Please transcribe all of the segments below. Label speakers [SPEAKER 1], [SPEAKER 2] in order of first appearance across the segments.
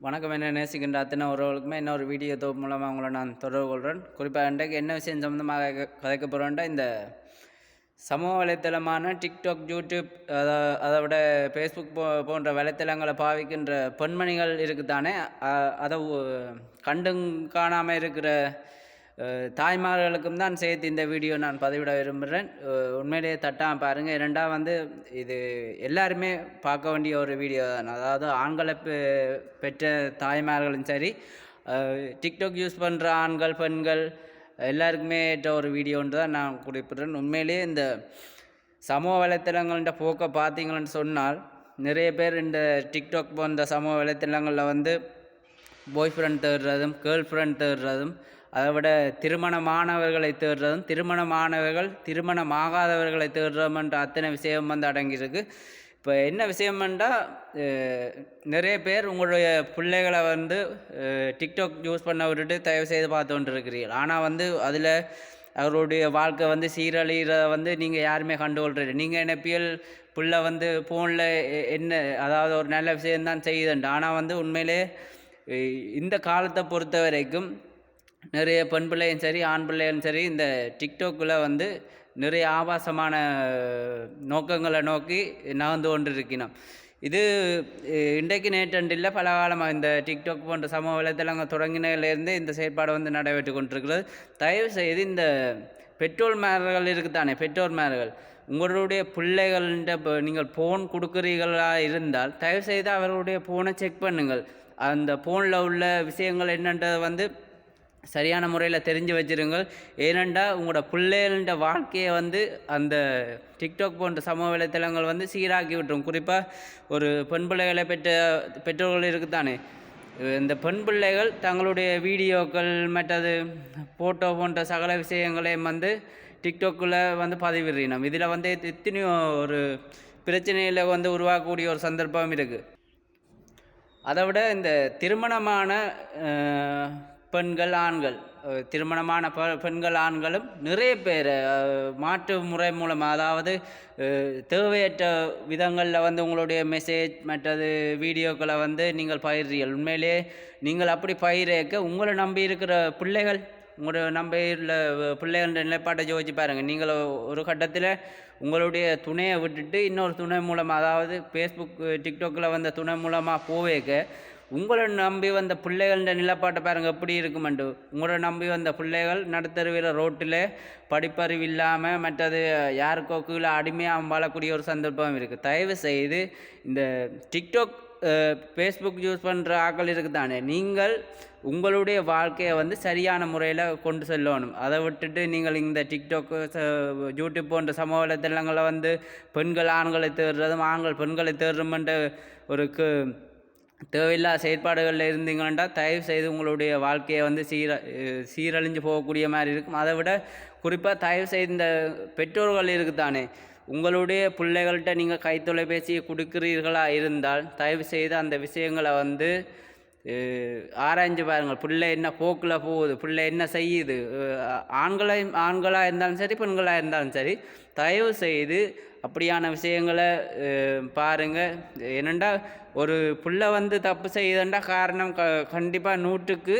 [SPEAKER 1] வணக்கம். என்ன நேசிக்கின்ற அத்தனை உறவுகளுக்குமே இன்னொரு வீடியோ தொகுப்பு மூலமாக உங்களை நான் தொடர்பு கொள்கிறேன் குறிப்பாக இன்றைக்கு என்ன விஷயம் சம்மந்தமாக கதைக்க போகிறோன்டா இந்த சமூக வலைத்தளமான டிக்டாக் யூடியூப் அதை அதை விட ஃபேஸ்புக் போ போன்ற வலைத்தளங்களை பாவிக்கின்ற பெண்மணிகள் இருக்குதானே? தானே அதை கண்டும் காணாமல் இருக்கிற தாய்மார்களுக்கும் தான் சேர்த்து இந்த வீடியோ நான் பதிவிட விரும்புகிறேன். உண்மையிலேயே தட்டாக பாருங்கள் இரண்டாக வந்து இது எல்லாருமே பார்க்க வேண்டிய ஒரு வீடியோ தான். அதாவது ஆண்களை பெ- பெற்ற தாய்மார்களும் சரி டிக்டாக் யூஸ் பண்ணுற ஆண்கள் பெண்கள் எல்லாருக்குமே ஏற்ற ஒரு வீடியோன்னு தான் நான் குறிப்பிட்றேன். உண்மையிலேயே இந்த சமூக வலைத்தளங்கள்ன்ற போக்கை பார்த்தீங்கன்னு சொன்னால் நிறைய பேர் இந்த டிக்டாக் போன்ற சமூக வலைத்தளங்களில் வந்து பாய் ஃப்ரெண்ட் தேடுறதும் கேர்ள் ஃப்ரெண்ட் தேடுறதும் அதை விட திருமணமானவர்களை தேடுறதும் திருமணமானவர்கள் திருமணமாகாதவர்களை தேடுறதும்ன்ற அத்தனை விஷயம் வந்து அடங்கியிருக்கு. இப்போ என்ன விஷயம்ன்றா நிறைய பேர் உங்களுடைய பிள்ளைகளை வந்து டிக்டாக் யூஸ் பண்ண விட்டுட்டு தயவு செய்து பார்த்து கொண்டு இருக்கிறீர்கள் ஆனால் வந்து அதில் அவருடைய வாழ்க்கை வந்து சீரழிகிறத வந்து நீங்கள் யாருமே கண்டுகொள்றது நீங்கள் நினைப்பியல் பிள்ளை வந்து ஃபோனில் என்ன அதாவது ஒரு நல்ல விஷயம்தான் செய்யுதுண்டு ஆனால் வந்து உண்மையிலே இந்த காலத்தை பொறுத்த வரைக்கும் நிறைய பெண் பிள்ளையும் சரி ஆண் பிள்ளையும் சரி இந்த டிக்டாக்கில் வந்து நிறைய ஆபாசமான நோக்கங்களை நோக்கி நகர்ந்து கொண்டு இருக்கணும் இது இன்றைக்கு நேற்றண்டு இல்லை பல காலமாக இந்த டிக்டாக் போன்ற சமூக வலைத்தளங்கள் தொடங்கினதுலேருந்து இந்த செயற்பாடு வந்து நடைபெற்று கொண்டிருக்கிறது. தயவு செய்து இந்த பெற்றோர்மார்கள் இருக்குதானே பெற்றோர்மார்கள் உங்களுடைய பிள்ளைகள்ன்ற இப்போ நீங்கள் ஃபோன் கொடுக்குறீர்களா இருந்தால் தயவு செய்து அவர்களுடைய ஃபோனை செக் பண்ணுங்கள். அந்த ஃபோனில் உள்ள விஷயங்கள் என்னன்றதை வந்து சரியான முறையில் தெரிஞ்சு வச்சிருங்கள். ஏனென்றால் உங்களோட பிள்ளைகள வாழ்க்கையை வந்து அந்த டிக்டாக் போன்ற சமூக வலைத்தளங்கள் வந்து சீராக்கி விட்டுரும். குறிப்பாக ஒரு பெண் பிள்ளைகளை பெற்ற பெற்றோர்கள் இருக்குதானே? இந்த பெண் பிள்ளைகள் தங்களுடைய வீடியோக்கள் மற்றது ஃபோட்டோ போன்ற சகல விஷயங்களையும் வந்து டிக்டாக்கில் வந்து பதிவிடுறோம் இதில் வந்து எத்தனையோ ஒரு பிரச்சனையில் வந்து உருவாக்கக்கூடிய ஒரு சந்தர்ப்பம் இருக்குது அதை விட இந்த திருமணமான பெண்கள் ஆண்கள். திருமணமான பெ பெண்கள் ஆண்களும் நிறைய பேர் மாற்று முறை மூலமாக அதாவது தேவையற்ற விதங்களில் வந்து உங்களுடைய மெசேஜ் மற்றது வீடியோக்களை வந்து நீங்கள் பயிர்றீர்கள். உண்மையிலே நீங்கள் அப்படி பயிரேக்க உங்களை நம்பி இருக்கிற பிள்ளைகள் உங்களோட நம்பியில் பிள்ளைகள நிலைப்பாட்டை யோசிச்சு பாருங்கள் நீங்கள் ஒரு கட்டத்தில் உங்களுடைய துணையை விட்டுட்டு இன்னொரு துணை மூலமாக அதாவது ஃபேஸ்புக் டிக்டாக்கில் வந்த துணை மூலமாக போவேக்க உங்களை நம்பி வந்த பிள்ளைகள நிலப்பாட்டை பாருங்கள் எப்படி இருக்குமெண்டு உங்களை நம்பி வந்த பிள்ளைகள் நடுத்தருவில் ரோட்டில் படிப்பறிவு இல்லாமல் மற்றது யாருக்கோ கீழே அடிமையாக வாழக்கூடிய ஒரு சந்தர்ப்பம் இருக்குது தயவு செய்து இந்த டிக்டாக் ஃபேஸ்புக் யூஸ் பண்ணுற ஆட்கள் இருக்குதானே? நீங்கள் உங்களுடைய வாழ்க்கையை வந்து சரியான முறையில் கொண்டு செல்லணும். அதை விட்டுட்டு நீங்கள் இந்த டிக்டாக் ச- யூடியூப் போன்ற சமூக வலைத்தளங்களை வந்து பெண்கள் ஆண்களை தேடுறதும் ஆண்கள் பெண்களை தேடுறோம்ன்ற ஒரு தேவையில்லா செயற்பாடுகளில் இருந்தீங்கன்னா தயவு செய்து உங்களுடைய வாழ்க்கையை வந்து சீர சீரழிஞ்சு போகக்கூடிய மாதிரி இருக்கும். அதை விட குறிப்பாக தயவு செய்து இந்த பெற்றோர்கள் இருக்குதானே உங்களுடைய பிள்ளைகள்கிட்ட நீங்கள் கைத்தொலைபேசியை கொடுக்கிறீர்களா இருந்தால் தயவு செய்து அந்த விஷயங்களை வந்து ஆராய்ஞ்சு பாருங்கள். பிள்ளை என்ன போக்கில் போகுது பிள்ளை என்ன செய்யுது ஆண்களை ஆண்களாக இருந்தாலும் சரி பெண்களாக இருந்தாலும் சரி தயவு செய்து அப்படியான விஷயங்களை பாருங்கள் என்னெண்டா ஒரு பிள்ளை வந்து தப்பு செய்யுதுண்டா காரணம் க கண்டிப்பாக நூற்றுக்கு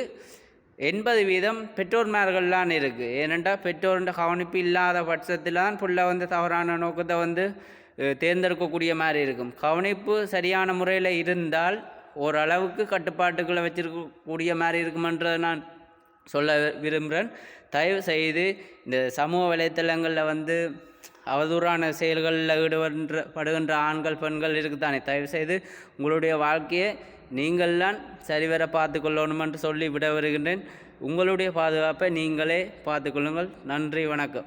[SPEAKER 1] எண்பது வீதம் பெற்றோர்மார்கள்லாம் இருக்குது ஏனெண்டா பெற்றோர்ன்ற கவனிப்பு இல்லாத பட்சத்தில் தான் பிள்ளை வந்து தவறான நோக்கத்தை வந்து தேர்ந்தெடுக்கக்கூடிய மாதிரி இருக்கும். கவனிப்பு சரியான முறையில் இருந்தால் ஓரளவுக்கு கட்டுப்பாட்டுக்குள்ளே வச்சிருக்கக்கூடிய மாதிரி இருக்குமென்றதை நான் சொல்ல விரும்புகிறேன் தயவு செய்து இந்த சமூக வலைத்தளங்களில் வந்து அவதூறான செயல்களில் ஈடுபடுன்ற படுகின்ற ஆண்கள் பெண்கள் இருக்குதானே? தயவு செய்து உங்களுடைய வாழ்க்கையை நீங்கள்தான் சரிவர பார்த்து என்று சொல்லி விட வருகின்றேன் உங்களுடைய பாதுகாப்பை நீங்களே பார்த்துக்கொள்ளுங்கள். நன்றி வணக்கம்.